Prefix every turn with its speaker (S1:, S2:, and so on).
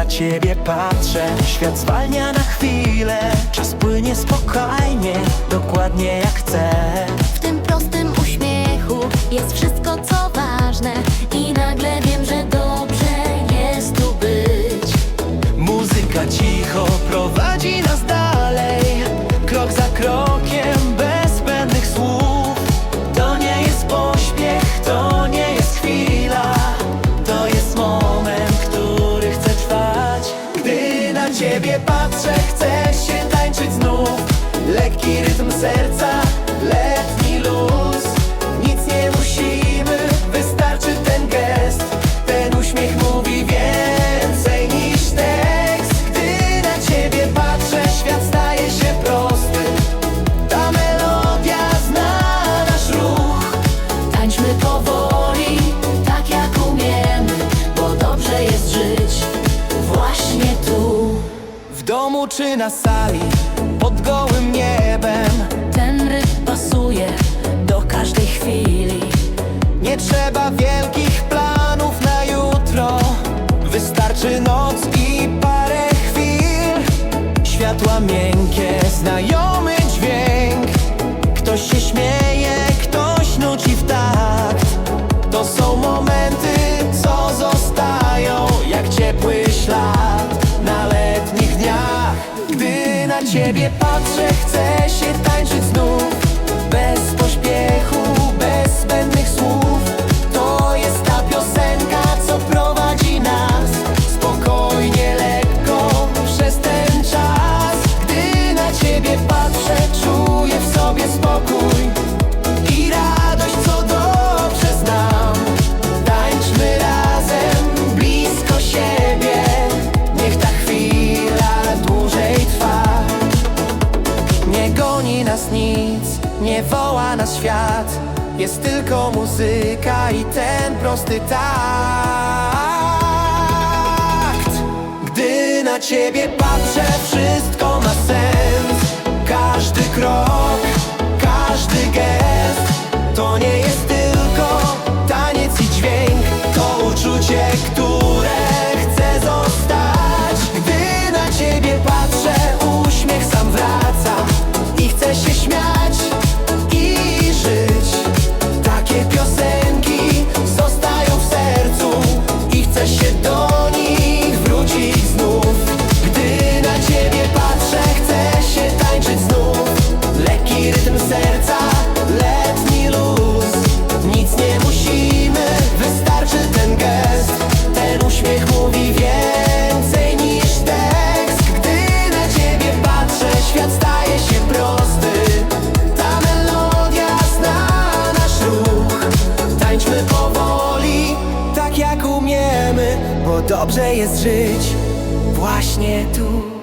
S1: na ciebie patrzę. Świat zwalnia na chwilę Czas płynie spokojnie Dokładnie jak chcesz. na ciebie patrzę, chcę się tańczyć znów. Lekki rytm serca, letni luz. domu czy na sali, pod gołym niebem.
S2: Ten rytm pasuje do każdej chwili.
S1: Nie trzeba wielkich planów na jutro. Wystarczy noc i parę chwil. Światła miękkie, znajomy dźwięk. Ktoś się śmieje, ktoś nuci w tak To są momenty Gdy na ciebie patrzę, chcę się tańczyć znów. nie woła na świat Jest tylko muzyka i ten prosty takt. Gdy na ciebie patrzę, wszystko ma sens. Każdy krok Dobrze jest żyć właśnie tu.